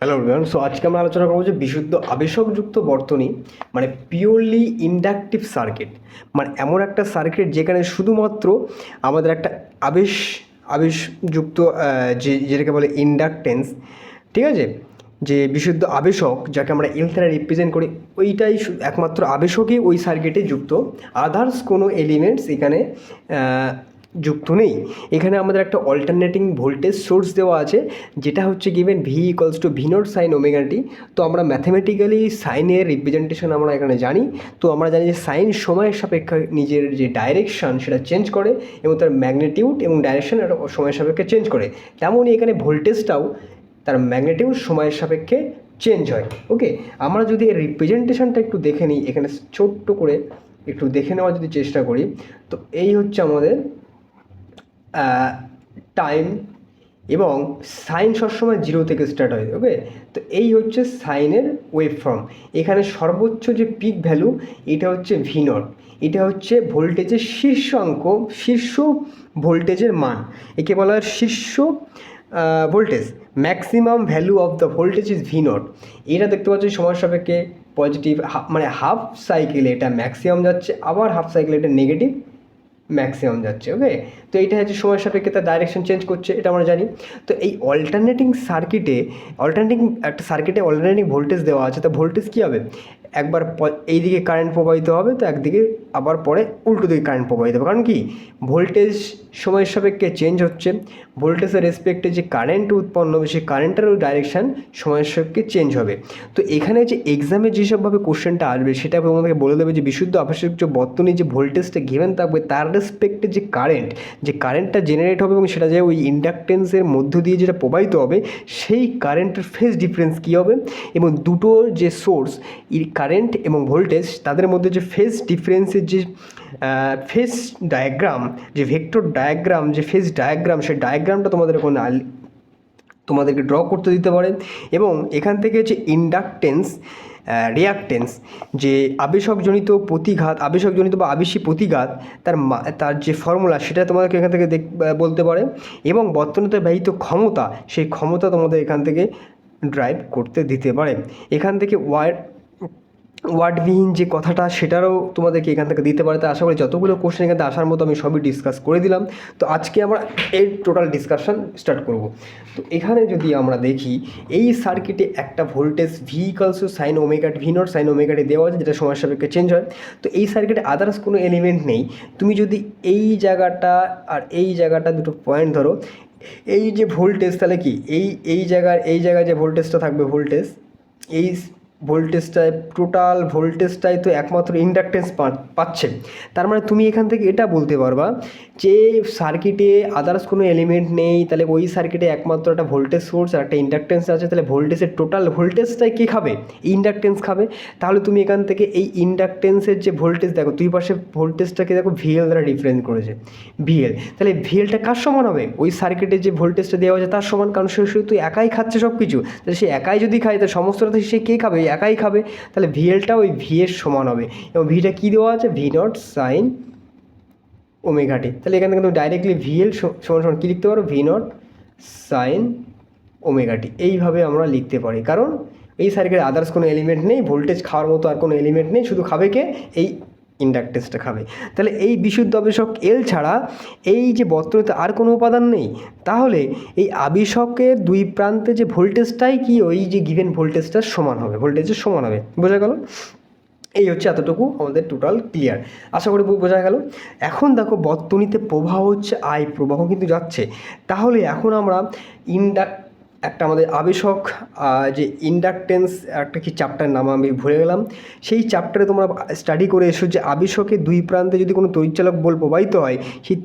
Hello everyone so আজকে আমরা আলোচনা করব যে বিশুদ্ধ আবেশকযুক্ত বর্তনী মানে পিওরলি ইন্ডাকটিভ সার্কিট মানে এমন একটা সার্কিট যেখানে শুধুমাত্র আমাদের একটা আবেশ, আবেশযুক্ত যে, যেটাকে বলে ইন্ডাকটেন্স ঠিক আছে? যে বিশুদ্ধ আবেশক যাকে আমরা এল রিপ্রেজেন্ট করি, ওইটাই একমাত্র আবেশকই ওই সার্কিটে যুক্ত। আদার্স কোনো এলিমেন্টস এখানে যুক্ত নেই। এখানে আমাদের একটা অল্টারনেটিং ভোল্টেজ সোর্স দেওয়া আছে, যেটা হচ্ছে given V equals to V naught sine omega t তো আমরা ম্যাথামেটিক্যালি সাইনের রিপ্রেজেন্টেশন আমরা এখানে জানি। তো আমরা জানি যে সাইন সময়ের সাপেক্ষে নিজের যে ডাইরেকশন সেটা চেঞ্জ করে এবং তার ম্যাগনেটিউড এবং ডাইরেকশন সময়ের সাপেক্ষে চেঞ্জ করে। তেমনই এখানে ভোল্টেজটাও তার ম্যাগনেটিউড সময়ের সাপেক্ষে চেঞ্জ হয়। ওকে আমরা যদি এর রিপ্রেজেন্টেশনটা একটু দেখে নিই, এখানে ছোট্ট করে একটু দেখে নেওয়ার যদি চেষ্টা করি, তো এই হচ্ছে আমাদের টাইম এবং সাইন সবসময় জিরো থেকে স্টার্ট হয় ওকে তো এই হচ্ছে সাইনের ওয়েভ ফর্ম এখানে সর্বোচ্চ যে পিক ভ্যালু এটা হচ্ছে ভি নট এটা হচ্ছে ভোল্টেজের শীর্ষ অঙ্ক, শীর্ষ ভোল্টেজের মান। একে বলা হয় শীর্ষ voltage maximum value of the voltage is V naught এটা দেখতে পাচ্ছি সময় সাপেক্ষে পজিটিভ মানে হাফ সাইকেলে এটা ম্যাক্সিমাম যাচ্ছে, আবার হাফ সাইকেলে এটা নেগেটিভ ম্যাক্সিমাম যাচ্ছে ওকে তো এইটা হচ্ছে সময় সাপেক্ষে তার ডাইরেকশন চেঞ্জ করছে, এটা আমরা জানি। তো এই অল্টারনেটিং সার্কিটে অল্টারনেটিং একটা সার্কিটে অল্টারনেটিং ভোল্টেজ দেওয়া আছে, তো ভোল্টেজ কী হবে? একবার এই দিকে কারেন্ট প্রবাহিত হবে, তো একদিকে আবার পরে উল্টো দিকে কারেন্ট প্রবাহিত হবে। কারণ কি? ভোল্টেজ সময়ের সাপেক্ষে চেঞ্জ হচ্ছে। ভোল্টেজের রেসপেক্টে যে কারেন্ট উৎপন্ন হবে, সেই কারেন্টেরও ডাইরেকশান সময়ের সাপেক্ষে চেঞ্জ হবে। তো এখানে যে এক্সামে যেসবভাবে কোশ্চেনটা আসবে, সেটা তোমাদেরকে বলে দেবে যে বিশুদ্ধ আবশ্যক যে বর্তনী যে ভোল্টেজটা গিভেন থাকবে, তার রেসপেক্টে যে কারেন্ট যে কারেন্টটা জেনারেট হবে এবং সেটা যে ওই ইন্ডাকটেন্সের মধ্য দিয়ে যেটা প্রবাহিত হবে, সেই কারেন্টের ফেজ ডিফারেন্স কী হবে? এবং দুটো যে সোর্স কারেন্ট এবং ভোল্টেজ, তাদের মধ্যে যে ফেজ ডিফারেন্সের যে ফেজ ডায়াগ্রাম যে ভেক্টর ডায়াগ্রাম যে ফেজ ডায়াগ্রাম সেই ডায়াগ্রামটা তোমাদের ওখানে তোমাদেরকে ড্র করতে দিতে পারে। এবং এখান থেকে যে ইন্ডাকটেন্স রিয়াকটেন্স যে আবেশকজনিত প্রতিঘাত, আবেশকজনিত বা আবেশী প্রতিঘাত, তার তার যে ফর্মুলা সেটা তোমাদেরকে এখান থেকে দেখ বলতে পারে। এবং বর্তমানে ব্যয়িত ক্ষমতা, সেই ক্ষমতা তোমাদের এখান থেকে ড্রাইভ করতে দিতে পারে। এখান থেকে ওয়ার ওয়ার্ডবিহীন যে কথাটা, সেটারও তোমাদেরকে এখান থেকে দিতে পারে। তো আশা করি যতগুলো কোশ্চেন এখান থেকে আসার মতো আমি সবই ডিসকাস করে দিলাম। তো আজকে আমরা এর টোটাল ডিসকাশন স্টার্ট করব। তো এখানে যদি আমরা দেখি, এই সার্কিটে একটা voltage V equals sine omega t V naught sine ওমেগাটে দেওয়া আছে, যেটা সময় সাপেক্ষে চেঞ্জ হয়। তো এই সার্কিটে আদার্স কোনো এলিমেন্ট নেই। তুমি যদি এই জায়গাটা আর এই জায়গাটা দুটো পয়েন্ট ধরো, এই যে ভোল্টেজ তাহলে কি? এই এই জায়গার, এই জায়গায় যে ভোল্টেজটা থাকবে ভোল্টেজ এই ভোল্টেজটায় টোটাল ভোল্টেজটাই তো একমাত্র ইন্ডাকটেন্স পাচ্ছে। তার মানে তুমি এখান থেকে এটা বলতে পারবা যে সার্কিটে আদার্স কোনো এলিমেন্ট নেই, তাহলে ওই সার্কিটে একমাত্র একটা ভোল্টেজ সোর্স আর একটা ইন্ডাকটেন্স আছে, তাহলে ভোল্টেজের টোটাল ভোল্টেজটাই কে খাবে? ইন্ডাকটেন্স খাবে। তাহলে তুমি এখান থেকে এই ইন্ডাকটেন্সের যে ভোল্টেজ দেখো দুই পাশে ভোল্টেজটাকে দেখো ভিএল দ্বারা ডিফারেন্স করেছে। ভিএল তাহলে ভিএলটা কার সমান হবে? ওই সার্কিটে যে ভোল্টেজটা দেওয়া হয়েছে তার সমান, কারণ সে শুধু একাই খাচ্ছে সব কিছু তাহলে সে একাই যদি খায়, তাহলে সমস্তটা সে কে খাবে? একাই খাবে, তাহলে ভিএলটা ওই ভি এর সমান হবে। এবং ভিটা কী দেওয়া আছে? ভি নট সাইন ওমেঘাটি তাহলে এখানে কিন্তু ডাইরেক্টলি ভিএল সমান সমান কী লিখতে পারো? ভি নট সাইন ওমেগাটি এইভাবে আমরা লিখতে পারি। কারণ এই সার্কিটে আদার্স কোনো এলিমেন্ট নেই ভোল্টেজ খাওয়ার মতো আর কোনো এলিমেন্ট নেই, শুধু খাবে কে? এই ইন্ডাকটেন্সটা খাবে। তাহলে এই বিশুদ্ধ আবেশক এল ছাড়া এই যে বর্তনীতে আর কোনো উপাদান নেই, তাহলে এই আবেশকের দুই প্রান্তে যে ভোল্টেজটাই কি, ওই যে গিভেন ভোল্টেজটা সমান হবে ভোল্টেজের সমান হবে। বোঝা গেল? এই হচ্ছে এতটুকু আমাদের টোটাল ক্লিয়ার আশা করি বোঝা গেল। এখন দেখো বর্তনীতে প্রবাহ হচ্ছে আই প্রবাহ কিন্তু যাচ্ছে। তাহলে এখন আমরা ইন্ডাক একটা আমাদের আবেশক যে ইন্ডাকটেন্স একটা কি চ্যাপ্টার নাম আমি ভুলে গেলাম। সেই চ্যাপ্টারে তোমরা স্টাডি করে এসো যে আবেশকের দুই প্রান্তে যদি কোনো তড়িৎচালক বল প্রবাহিত হয় সেই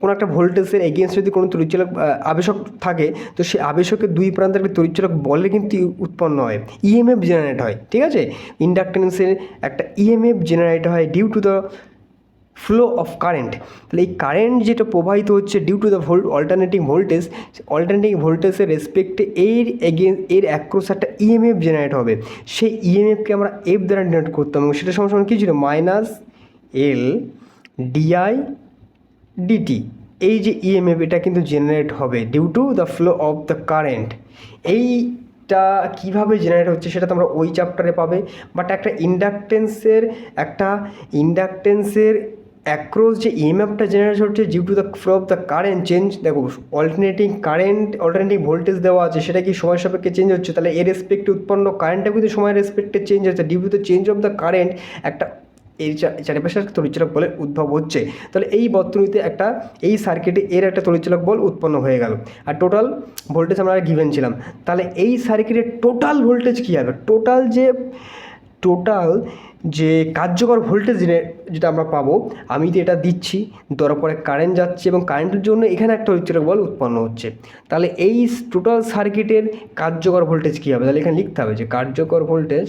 কোনো একটা ভোল্টেজের এগেনস্ট যদি কোনো তড়িৎচালক আহ, আবেশক থাকে তো সেই আবেশকের দুই প্রান্তে একটা তড়িৎচালক বলে কিন্তু উৎপন্ন হয়। ইএমএফ জেনারেট হয় ঠিক আছে? ইন্ডাকটেন্সের একটা ইএমএফ জেনারেট হয় due to the flow of current তাহলে এই কারেন্ট যেটা প্রবাহিত হচ্ছে due to the volt alternating voltage alternating ভোল্টেজের রেসপেক্টে এর এগেন এর অ্যাক্রোস একটা ইএমএফ জেনারেট হবে। সেই ইএমএফকে আমরা এফ দ্বারা ডিনোট করতাম এবং সেটা সমান কী ছিল? মাইনাস এল ডিআই ডিটি এই যে ইএমএফ এটা কিন্তু জেনারেট হবে due to the flow of the current এই এটা কীভাবে জেনারেট হচ্ছে সেটা তোমরা ওই চ্যাপ্টারে পাবে। বাট একটা ইন্ডাকটেন্সের একটা ইন্ডাকটেন্সের অ্যাক্রস যে ইএমএফটা জেনারেট হচ্ছে due to the of the current change দেখো অল্টারনেটিং কারেন্ট অল্টারনেটিং ভোল্টেজ দেওয়া আছে, সেটা কি সময় সাপেক্ষে চেঞ্জ হচ্ছে? তাহলে এর রেসপেক্টে উৎপন্ন কারেন্টটা কিন্তু সময়ের রেসপেক্টে চেঞ্জ হচ্ছে। Due to the change of the current একটা এই চা- চারিপাশে একটা তড়িৎচালক বলের উদ্ভব হচ্ছে। তাহলে এই বর্তনীতে একটা, এই সার্কিটে এর একটা তড়িৎচালক বল উৎপন্ন হয়ে গেল। আর টোটাল ভোল্টেজ আমরা গিভেন ছিলাম। তাহলে এই সার্কিটের টোটাল ভোল্টেজ কী হবে? টোটাল যে টোটাল যে কার্যকর ভোল্টেজ যেটা আমরা পাবো, আমি তো এটা দিচ্ছি, দেওয়ার পরে কারেন্ট যাচ্ছে এবং কারেন্টের জন্য এখানে একটা তড়িৎচালক বল উৎপন্ন হচ্ছে। তাহলে এই টোটাল সার্কিটের কার্যকর ভোল্টেজ কী হবে? তাহলে এখানে লিখতে হবে যে কার্যকর ভোল্টেজ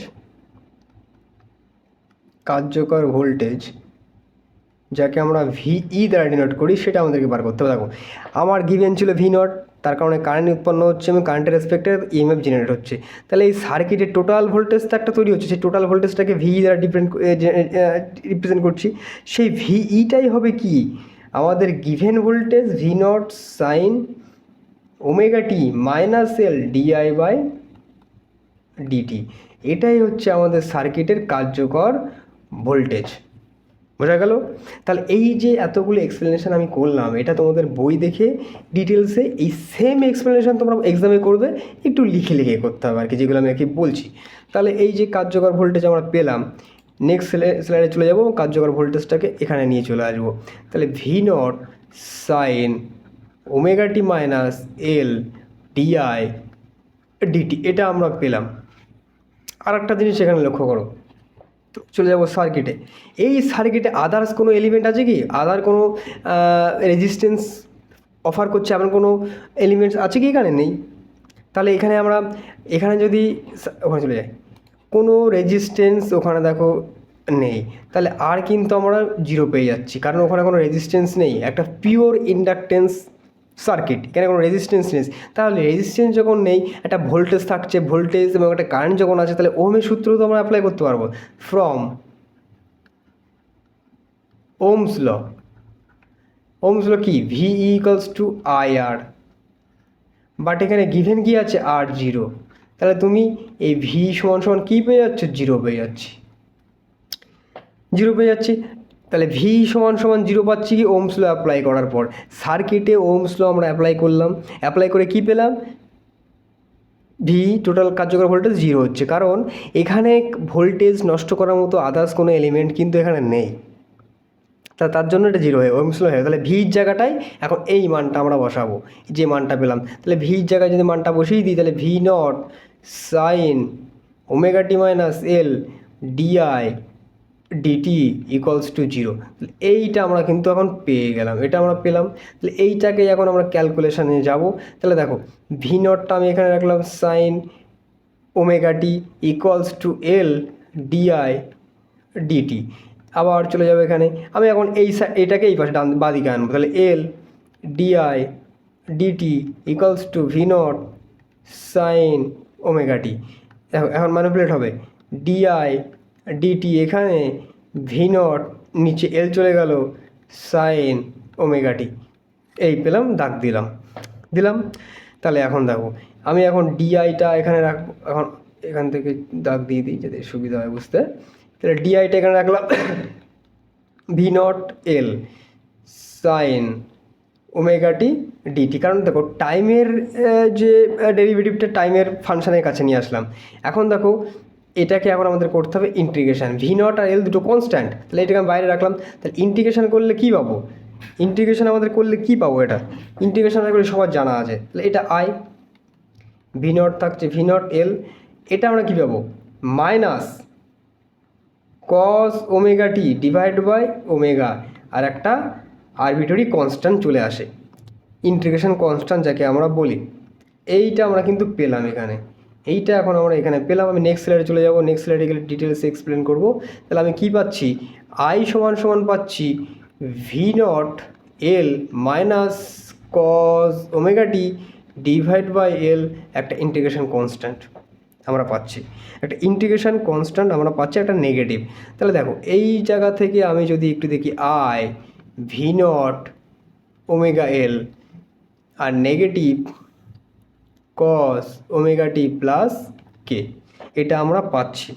কার্যকর ভোল্টেজ যাকে আমরা ভিই দ্বারা ডিনোট করি, সেটা আমাদেরকে বার করতে হবে। দেখো, আমার গিভেন ছিল ভি নট তার কারণে কারেন্ট উৎপন্ন হচ্ছে এবং কারেন্টের রেসপেক্টে ইএমএফ জেনারেট হচ্ছে। তাহলে এই সার্কিটের টোটাল ভোল্টেজটা একটা তৈরি হচ্ছে, সেই টোটাল ভোল্টেজটাকে ভি দ্বারা ডিপেন্ড রিপ্রেজেন্ট করছি। সেই ভিইটাই হবে কি? আমাদের given voltage V naught sine omega t minus L di by dt এটাই হচ্ছে আমাদের সার্কিটের কার্যকর ভোল্টেজ বোঝা গেল? তাহলে এই যে এতগুলো এক্সপ্লেনেশন আমি করলাম, এটা তোমাদের বই দেখে ডিটেলসে এই সেম এক্সপ্লেনেশন তোমরা এক্সামে করবে, একটু লিখে লিখে করতে হবে আর কি যেগুলো আমি আর কি বলছি। তাহলে এই যে কার্যকর ভোল্টেজ আমরা পেলাম নেক্সট স্লাইডে চলে যাব, কার্যকর ভোল্টেজটাকে এখানে নিয়ে চলে আসব। তাহলে V naught sine omega t minus L di dt এটা আমরা পেলাম। আর একটা জিনিস এখানে লক্ষ্য করো। চলে যাব সার্কিটে এই সার্কিটে আদার্স কোনো এলিমেন্ট আছে কি? আদার কোনো রেজিস্ট্যান্স অফার করছে এমন কোনো এলিমেন্টস আছে কি এখানে? নেই। তাহলে এখানে আমরা, এখানে যদি ওখানে চলে যাই। কোনো রেজিস্ট্যান্স ওখানে দেখো নেই। তাহলে আর কিন্তু আমরা জিরো পেয়ে যাচ্ছি। কারণ ওখানে কোনো রেজিস্ট্যান্স নেই। একটা পিওর ইন্ডাকটেন্স সার্কিট এখানে কোনো রেজিস্ট্যান্স নেই? তাহলে রেজিস্ট্যান্স যখন নেই, একটা ভোল্টেজ থাকছে ভোল্টেজ এবং একটা কারেন্ট যখন আছে, তাহলে ওহমের সূত্র তো আমরা অ্যাপ্লাই করতে পারব। From Ohm's law Ohm's law কি? V equals to I R but এখানে গিভেন কি আছে? আর জিরো তাহলে তুমি এই ভি সমান সমান কী পেয়ে যাচ্ছ? জিরো পেয়ে যাচ্ছি। জিরো পেয়ে যাচ্ছি। তাহলে ভি সমান সমান জিরো পাচ্ছি কি? ওমস ল অ্যাপ্লাই করার পর। সার্কিটে ওমস ল আমরা অ্যাপ্লাই করলাম। অ্যাপ্লাই করে কি পেলাম? ভি টোটাল কার্যকর ভোল্টেজ জিরো হচ্ছে। কারণ এখানে ভোল্টেজ নষ্ট করার মতো আদার্স কোনো এলিমেন্ট কিন্তু এখানে নেই। তা তার জন্য এটা জিরো হয়ে ওমস ল হয়ে তাহলে ভির জায়গাটায় এখন এই মানটা আমরা বসাবো। যে মানটা পেলাম। তাহলে ভির জায়গায় যদি মানটা বসিয়ে দিই, তাহলে V naught sine omega t minus L di dt equals to zero এইটা আমরা কিন্তু এখন পেয়ে গেলাম, এটা আমরা পেলাম। তাহলে এইটাকেই এখন আমরা ক্যালকুলেশানে যাব। তাহলে দেখো ভি নটটা আমি এখানে রাখলাম sine omega t equals to L di dt আবার চলে যাবে এখানে, আমি এখন এই এটাকে এই পাশে ডান বাদিকে আনব। তাহলে L di dt equals to V naught sine omega t দেখো, এখন ম্যানিপুলেট হবে। ডিআই ডিটি এখানে ভি নট নিচে এল চলে গেল সাইন ওমেগাটি এই পেলাম, দাগ দিলাম। দিলাম, তাহলে এখন দেখো, আমি এখন ডিআইটা এখানে রাখব, এখন এখান থেকে দাগ দিয়ে দিই যাতে সুবিধা হয় বুঝতে। তাহলে ডিআইটা এখানে রাখলাম V naught L sine omega t dt কারণ দেখো টাইমের যে ডেরিভেটিভটা টাইমের ফাংশনের কাছে নিয়ে আসলাম। এখন দেখো এটাকে এখন আমাদের করতে হবে ইন্টিগ্রেশন ভি নট আর এল দুটো কনস্ট্যান্ট তাহলে এটাকে আমি বাইরে রাখলাম, তাহলে ইন্টিগ্রেশন করলে কী পাবো? ইন্টিগ্রেশন আমাদের করলে কী পাবো এটা? ইন্টিগ্রেশন করে সবার জানা আছে। তাহলে এটা আই ভি নট থাকছে ভি নট এল এটা আমরা কী পাবো? Minus cos omega t divide by omega আর একটা আরবিটরি কনস্ট্যান্ট চলে আসে। ইন্টিগ্রেশন কনস্ট্যান্ট যাকে আমরা বলি। এইটা আমরা কিন্তু পেলাম এখানে। এইটা এখন আমরা এখানে পেলাম। আমি নেক্সট স্লাইডে চলে যাব। নেক্সট স্লাইডে গেলে ডিটেলসে এক্সপ্লেন করব। তাহলে আমি কি পাচ্ছি? আই সমান সমান পাচ্ছি V naught L minus cos omega t divide by L একটা ইন্টিগ্রেশন কনস্ট্যান্ট আমরা পাচ্ছি। একটা ইন্টিগ্রেশন কনস্ট্যান্ট আমরা পাচ্ছি একটা নেগেটিভ তাহলে দেখো, এই জায়গা থেকে আমি যদি একটু দেখি I V naught omega L R negative cos omega t plus K এটা আমরা পাচ্ছি।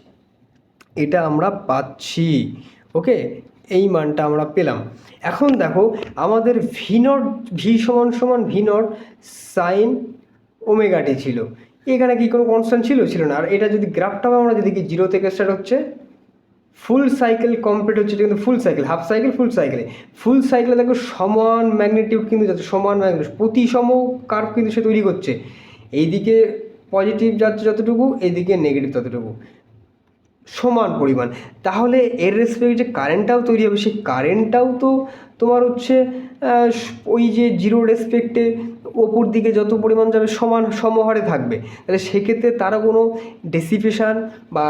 এটা আমরা পাচ্ছি। ওকে এই মানটা আমরা পেলাম। এখন দেখো, আমাদের ভি নট ভি সমান সমান ভি নট সাইন ওমেগাটি ছিল। এখানে কি কোনো কনস্ট্যান্ট ছিল? ছিল না। আর এটা যদি গ্রাফটাও আমরা যদি কি জিরো থেকে স্টার্ট হচ্ছে ফুল সাইকেল কমপ্লিট হচ্ছে কিন্তু full cycle half cycle full সাইকেলে ফুল সাইকেলে দেখো সমান ম্যাগনেটিউড কিন্তু যাচ্ছে, সমান ম্যাগনেটিউড প্রতিসম কার্ভ কিন্তু সে তৈরি করছে। এইদিকে পজিটিভ যাচ্ছে যতটুকু, এইদিকে নেগেটিভ ততটুকু। সমান পরিমাণ। তাহলে এর রেসপেক্ট যে কারেন্টটাও তৈরি হবে, সেই কারেন্টটাও তো তোমার হচ্ছে ওই যে জিরো রেসপেক্টে ওপর দিকে যত পরিমাণ যাবে সমান সমহারে থাকবে। তাহলে সেক্ষেত্রে তারা কোনো ডেসিপেশান বা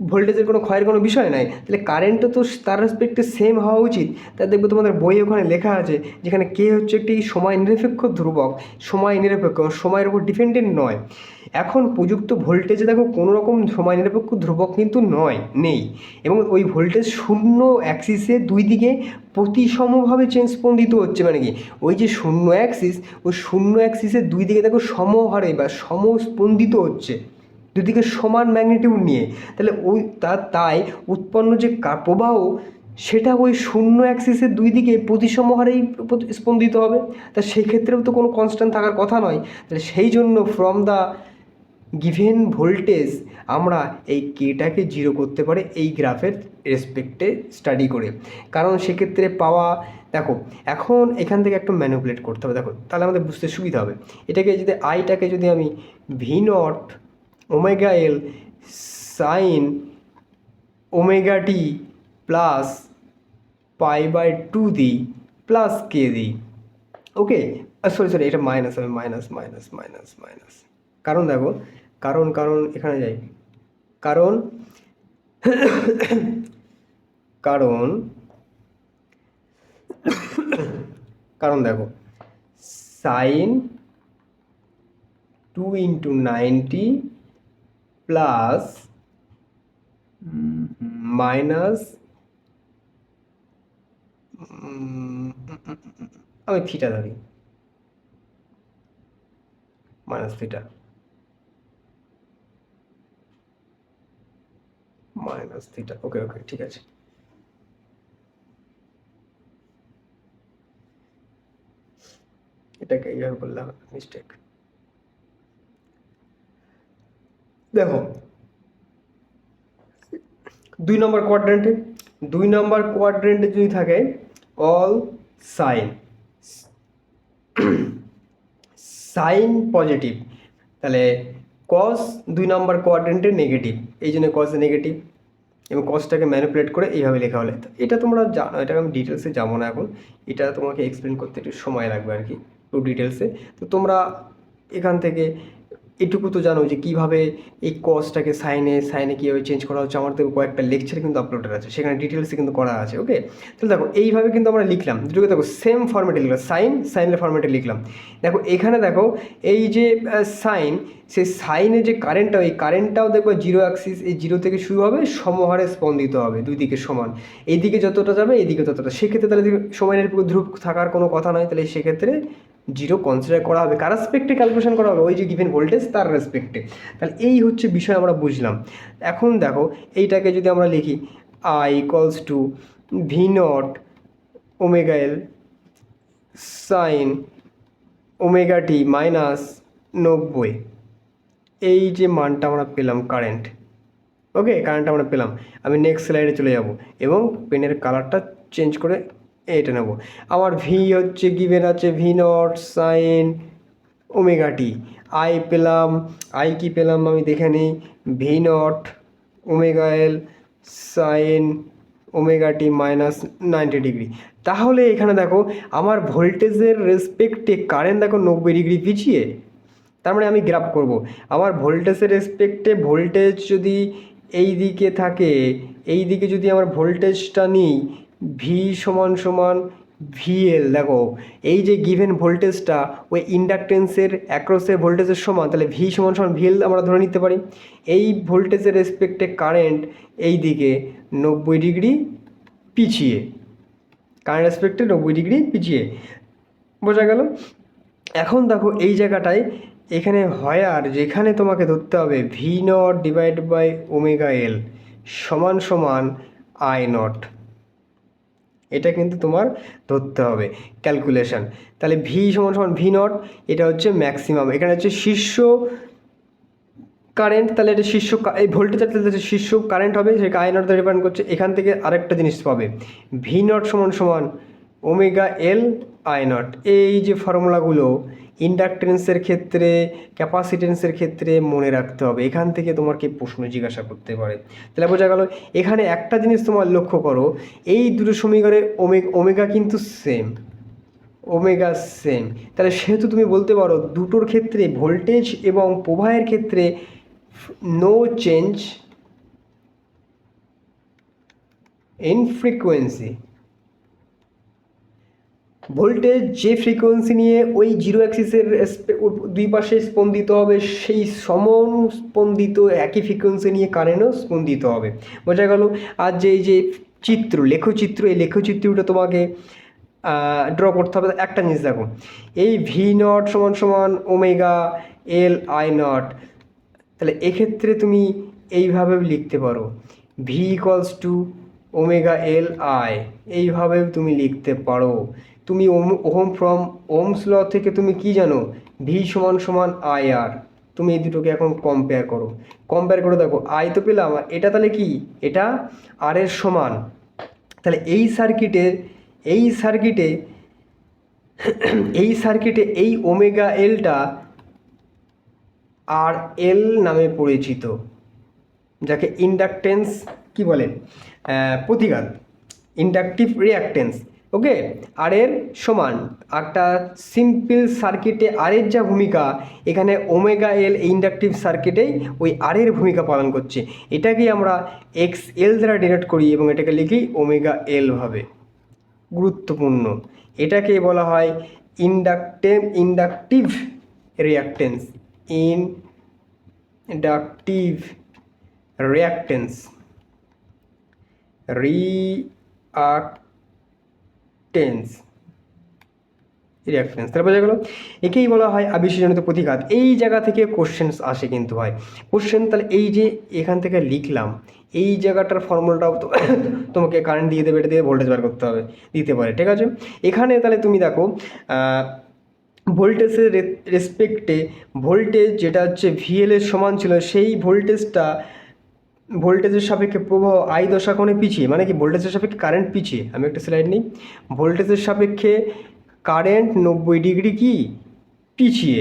ভোল্টেজের কোনো ক্ষয়ের কোনো বিষয় নাই। তাহলে কারেন্টও তো তার রেসপেক্টে সেম হওয়া উচিত। তাই দেখবে তোমাদের বই ওখানে লেখা আছে, যেখানে কে হচ্ছে একটি সময় নিরপেক্ষ ধ্রুবক, সময় নিরপেক্ষ সময়ের উপর ডিপেন্ডেন্ট নয়। এখন প্রযুক্ত ভোল্টেজে দেখো কোনো রকম সময় নিরপেক্ষ ধ্রুবক কিন্তু নয়, নেই। এবং ওই ভোল্টেজ শূন্য অ্যাক্সিসে দুই দিকে প্রতিসমভাবে চেঞ্জ স্পন্দিত হচ্ছে মানে কি? ওই যে শূন্য অ্যাক্সিস ওই শূন্য অ্যাক্সিসের দুই দিকে দেখো সমহারে বা সমস্পন্দিত হচ্ছে। দুদিকে সমান ম্যাগনিটিউড নিয়ে। তাহলে ওই তার তাই উৎপন্ন যে প্রবাহ সেটা ওই শূন্য অ্যাক্সিসের দুই দিকে প্রতিসম হারেই স্পন্দিত হবে। তা সেক্ষেত্রেও তো কোনো কনস্ট্যান্ট থাকার কথা নয়। তাহলে সেই জন্য ফ্রম দ্য গিভেন ভোল্টেজ আমরা এই কেটাকে জিরো করতে পারি এই গ্রাফের রেসপেক্টে স্টাডি করে। কারণ সেক্ষেত্রে পাওয়া, দেখো, এখন এখান থেকে একটু ম্যানুপুলেট করতে হবে। দেখো, তাহলে আমাদের বুঝতে সুবিধা হবে। এটাকে যদি আইটাকে যদি আমি V naught omega L sine omega t plus pi by two দিই প্লাস কে দিই ওকে? সরি সরি এটা মাইনাস হবে মাইনাস মাইনাস মাইনাস মাইনাস। কারণ দেখো, কারণ কারণ এখানে যাই। কারণ কারণ কারণ দেখো, sine two into ninety plus minus, আমি থিটা ধরি। Minus theta. Minus theta, okay okay, ঠিক আছে। এটাকে এইভাবে করলাম মিস্টেক দেখো, দুই নম্বর কোয়াড্রেন্টে দুই নম্বর কোয়াড্রেন্টে যদি থাকে অল সাইন সাইন পজিটিভ তাহলে কস দুই নম্বর কোয়াড্রেন্টে নেগেটিভ এই জন্য কস নেগেটিভ এবং কসটাকে ম্যানিপুলেট করে এইভাবে লেখা হলে। এটা তোমরা জানো, এটাকে আমি ডিটেলসে যাব না এখন, এটা তোমাকে এক্সপ্লেন করতে একটু সময় লাগবে আর কি একটু ডিটেলসে তো তোমরা এখান থেকে এটুকু তো জানো যে কীভাবে এই কসটাকে সাইনে সাইনে কীভাবে চেঞ্জ করা হচ্ছে। আমার তো কয়েকটা লেকচার কিন্তু আপলোডেড আছে। সেখানে ডিটেলসে কিন্তু করা আছে ওকে তাহলে দেখো, এইভাবে কিন্তু আমরা লিখলাম। দুটোকে দেখো সেম ফর্মেটে লিখলাম। সাইন সাইনের ফর্মেটে লিখলাম। দেখো, এখানে দেখো, এই যে সাইন সেই সাইনে যে কারেন্টটা এই কারেন্টটাও দেখব জিরো অ্যাক্সিস এই জিরো থেকে শুরু হবে, সমহারে স্পন্দিত হবে, দুই দিকে সমান। এইদিকে যতটা যাবে এইদিকে ততটা। সেক্ষেত্রে তাহলে সময়ের ধ্রুব থাকার কোনো কথা নয়, তাহলে সেক্ষেত্রে জিরো কনসিডার করা হবে। কার রেসপেক্টে ক্যালকুলেশন করা হবে? ওই যে গিভেন ভোল্টেজ তার রেসপেক্টে তাহলে এই হচ্ছে বিষয় আমরা বুঝলাম। এখন দেখো, এইটাকে যদি আমরা লিখি I equals to V naught omega L sine omega t minus নব্বই। এই যে মানটা আমরা পেলাম কারেন্ট ওকে কারেন্ট আমরা পেলাম। আমি নেক্সট স্লাইডে চলে যাব এবং পেনের কালারটা চেঞ্জ করে এটা নেব। আমার ভি হচ্ছে গিভেন আছে V naught sine omega t I পেলাম আই কি পেলাম আমি দেখে নিই। V naught omega L sine omega t minus ninety degree তাহলে এখানে দেখো, আমার ভোল্টেজের রেসপেক্টে কারেন্ট দেখো নব্বই ডিগ্রি পিছিয়ে। তার মানে আমি গ্রাফ করব। আমার ভোল্টেজের রেসপেক্টে ভোল্টেজ যদি এই দিকে থাকে, এই দিকে যদি আমার ভোল্টেজটা নিই ভি সমান সমান ভিএল দেখো, এই যে গিভেন ভোল্টেজটা ওই ইন্ডাকটেন্সের অ্যাক্রসের ভোল্টেজের সমান, তাহলে ভি সমান সমান ভিএল আমরা ধরে নিতে পারি। এই ভোল্টেজের রেসপেক্টে কারেন্ট এই দিকে নব্বই ডিগ্রি পিছিয়ে কারেন্ট রেসপেক্টে নব্বই ডিগ্রি পিছিয়ে, বোঝা গেল? এখন দেখো এই জায়গাটায় এখানে হয় আর যেখানে তোমাকে ধরতে হবে V naught divide by omega L সমান সমান আই নট এটা কিন্তু তোমার ধরতে হবে ক্যালকুলেশন তাহলে ভি সমান সমান ভি নট এটা হচ্ছে ম্যাক্সিমাম এখানে হচ্ছে শীর্ষ কারেন্ট তাহলে এটা শীর্ষ এই ভোল্টেজের তাহলে শীর্ষ কারেন্ট হবে সেটা আই নট ডিপেন্ড করছে। এখান থেকে আরেকটা জিনিস পাবে। ভি নট সমান সমান ওমেগা এল আই নট এই যে ফর্মুলাগুলো ইন্ডাকটেন্সের ক্ষেত্রে, ক্যাপাসিটেন্সের ক্ষেত্রে মনে রাখতে হবে। এখান থেকে তোমাকে প্রশ্ন জিজ্ঞাসা করতে পারে। তাহলে বোঝা গেল, এখানে একটা জিনিস তোমার লক্ষ্য করো, এই দুটো সমীকরণে ওমেগা ওমেগা কিন্তু সেম ওমেগা সেম তাহলে সেহেতু তুমি বলতে পারো, দুটোর ক্ষেত্রে ভোল্টেজ এবং প্রবাহের ক্ষেত্রে নো চেঞ্জ ফ্রিকোয়েন্সি ভোল্টেজ যে ফ্রিকোয়েন্সি নিয়ে ওই জিরো অ্যাক্সিসের দুই পাশে স্পন্দিত হবে, সেই সমান স্পন্দিত একই ফ্রিকোয়েন্সি নিয়ে কারেন্টও স্পন্দিত হবে। বোঝা গেল? আর যে, এই যে চিত্র, লেখচিত্র, এই লেখচিত্রটা তোমাকে ড্র করতে হবে। একটা জিনিস দেখো, এই ভি নট সমান সমান ওমেগা এল আই নট তাহলে এক্ষেত্রে তুমি এইভাবে লিখতে পারো। V equals to omega L I এইভাবেও তুমি লিখতে পারো। তুমি ohm, ohm from Ohm's law থেকে তুমি কি জানো? ভি সমান সমান আই আর। তুমি এই দুটোকে এখন কম্পেয়ার করো। কম্পেয়ার করে দেখো, আই তো পেলাম এটা তাহলে কি? এটা আর এর সমান। তাহলে এই সার্কিটে এই সার্কিটে এই সার্কিটে এই ওমেগা এলটা আর এল নামে পরিচিত, যাকে ইন্ডাকটেন্স কি বলে? প্রতিঘাত ইন্ডাকটিভ রিয়াকটেন্স ওকে, আর এর সমান একটা সিম্পল সার্কিটে আর এর যা ভূমিকা, এখানে ওমেগা এল ইন্ডাকটিভ সার্কিটেই ওই আর এর ভূমিকা পালন করছে। এটাকেই আমরা এক্স এল দ্বারা ডিনোট করি এবং এটাকে লিখি ওমেগা এল ভাবে। গুরুত্বপূর্ণ। এটাকে বলা হয় inductive inductive reactance inductive reactance reactance reactance তাহলে বোঝা গেল, একেই বলা হয় আবিষ্যজনিত প্রতিঘাত। এই জায়গা থেকে কোশ্চেন্স আসে কিন্তু হয় কোশ্চেন তাহলে এই যে এখান থেকে লিখলাম, এই জায়গাটার ফর্মুলাটাও তো তোমাকে কারেন্ট দিয়ে দেবে, এটা দিয়ে ভোল্টেজ বার করতে হবে, দিতে পারে, ঠিক আছে? এখানে তাহলে তুমি দেখো ভোল্টেজের রেসপেক্টে ভোল্টেজ যেটা হচ্ছে ভিএলের সমান ছিল, সেই ভোল্টেজটা ভোল্টেজের সাপেক্ষে প্রবাহ আই দশা কোণে পিছিয়ে মানে কি ভোল্টেজের সাপেক্ষে কারেন্ট পিছিয়ে? আমি একটা স্লাইড নিই। ভোল্টেজের সাপেক্ষে কারেন্ট নব্বই ডিগ্রি কি? পিছিয়ে।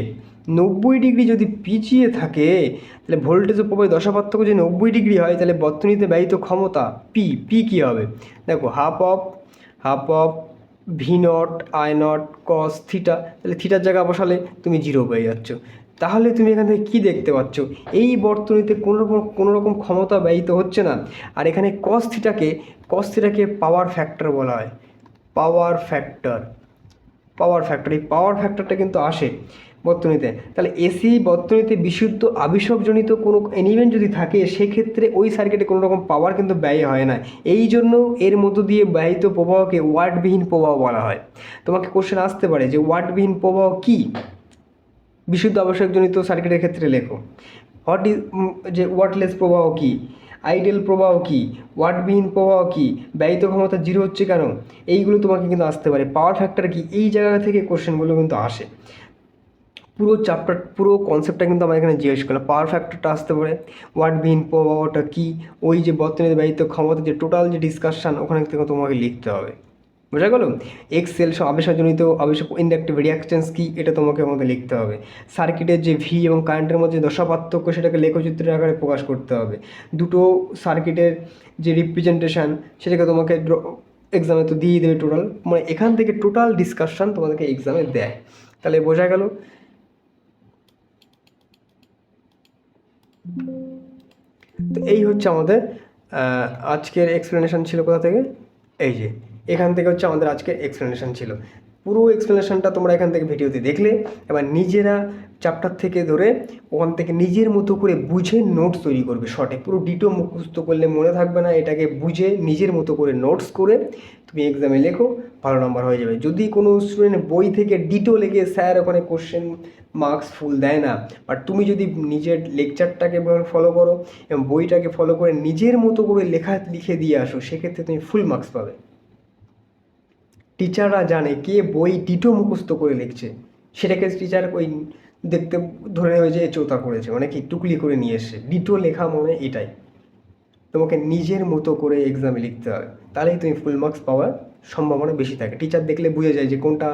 নব্বই ডিগ্রি যদি পিছিয়ে থাকে, তাহলে ভোল্টেজ ও প্রবাহের দশা পার্থক্য যদি নব্বই ডিগ্রি হয়, তাহলে বর্তনীতে ব্যয়িত ক্ষমতা পি পি কী হবে? দেখো half of half of V naught I naught cos theta তাহলে থিটার জায়গা বসালে তুমি জিরো পেয়ে যাচ্ছ। তাহলে তুমি এখান থেকে কী দেখতে পাচ্ছ? এই বর্তনীতে কোনো রকম কোনো রকম ক্ষমতা ব্যয়িত হচ্ছে না। আর এখানে কস থিটাকে পাওয়ার ফ্যাক্টর বলা হয়। পাওয়ার ফ্যাক্টর পাওয়ার ফ্যাক্টর এই পাওয়ার ফ্যাক্টরটা কিন্তু আসে বর্তনীতে। তাহলে এসি বর্তনীতে বিশুদ্ধ আবিষকজনিত কোনো এনিমেন্ট যদি থাকে, সেক্ষেত্রে ওই সার্কিটে কোনো রকম পাওয়ার কিন্তু ব্যয় হয় না। এই জন্য এর মধ্য দিয়ে ব্যয়িত প্রবাহকে ওয়াটবিহীন প্রবাহ বলা হয়। তোমাকে কোশ্চেন আসতে পারে যে ওয়াটবিহীন প্রবাহ কী? বিশুদ্ধ আবশ্যকজনিত সার্কিটের ক্ষেত্রে লেখো। হোয়াট ইজ যে ওয়াটলেস প্রবাহ কী? আইডেল প্রবাহ কী? ওয়াটবিহীন প্রবাহ কী? ব্যয়িত ক্ষমতা জিরো হচ্ছে কেন? এইগুলো তোমাকে কিন্তু আসতে পারে। পাওয়ার ফ্যাক্টর কি? এই জায়গা থেকে কোশ্চেনগুলো কিন্তু আসে। পুরো চ্যাপ্টার পুরো কনসেপ্টটা কিন্তু আমার এখানে জিজ্ঞেস করলাম। পাওয়ার ফ্যাক্টরটা আসতে পারে। ওয়াট ওয়াটবিহীন প্রবাহটা কী? ওই যে বর্তমানে ব্যয়িত ক্ষমতা, যে টোটাল যে ডিসকাশন ওখানে থেকে তোমাকে লিখতে হবে। বোঝা গেল? এক্সেল আবেশজনিত আবেশক ইন্ডাকটিভ রিয়াকশনস কি? এটা তোমাকে আমাদের লিখতে হবে। সার্কিটের যে ভি এবং কারেন্টের মধ্যে দশা পার্থক্য সেটাকে লেখচিত্রের আকারে প্রকাশ করতে হবে। দুটো সার্কিটের যে রিপ্রেজেন্টেশন সেটাকে তোমাকে এক্সামে তো দিয়ে দেবে টোটাল মানে এখান থেকে টোটাল ডিসকাশন তোমাদেরকে এক্সামে দেয়। তাহলে বোঝা গেল? তো এই হচ্ছে আমাদের আজকের এক্সপ্লেনেশন ছিল কোথা থেকে? এই যে এখান থেকে হচ্ছে আমাদের আজকের এক্সপ্লেনেশন ছিল। পুরো এক্সপ্লেনেশনটা তোমরা এখান থেকে ভিডিওতে দেখলে। এবার নিজেরা চ্যাপ্টার থেকে ধরে ওখান থেকে নিজের মতো করে বুঝে নোটস তৈরি করবে শর্টে পুরো ডিটো মুখস্থ করলে মনে থাকবে না, এটাকে বুঝে নিজের মতো করে নোটস করে তুমি এক্সামে লেখো, ভালো নাম্বার হয়ে যাবে। যদি কোনো স্টুডেন্ট বই থেকে ডিটো লেগে স্যার, ওখানে কোশ্চেন মার্কস ফুল দেয় না। বাট তুমি যদি নিজের লেকচারটাকে ফলো করো এবং বইটাকে ফলো করে নিজের মতো করে লেখা, লিখে দিয়ে আসো, সেক্ষেত্রে তুমি ফুল মার্কস পাবে। টিচাররা জানে কে বই ডিটো মুখস্থ করে লিখছে। সেটাকে টিচার ওই দেখতে, ধরে নেবে যে চোতা করেছে মানে কি টুকলি করে নিয়ে এসছে। ডিটো লেখা মানে এটাই। তোমাকে নিজের মতো করে এক্সামে লিখতে হবে। তাহলেই তুমি ফুল মার্কস পাওয়ার সম্ভাবনা বেশি থাকে। টিচার দেখলে বুঝে যায় যে কোনটা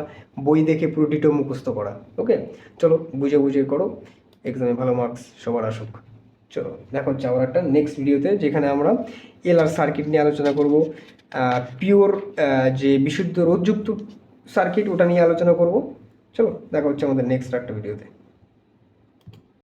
বই দেখে পুরো ডিটো মুখস্থ করা। ওকে চলো, বুঝে বুঝে করো। এক্সামে ভালো মার্কস সবার আসুক। চলো, দেখো হচ্ছে আবার একটা নেক্সট ভিডিওতে যেখানে আমরা এল আর সার্কিট নিয়ে আলোচনা করব। পিওর যে বিশুদ্ধ রোধযুক্ত সার্কিট ওটা নিয়ে আলোচনা করব। চলো, দেখা হচ্ছে আমাদের নেক্সট একটা ভিডিওতে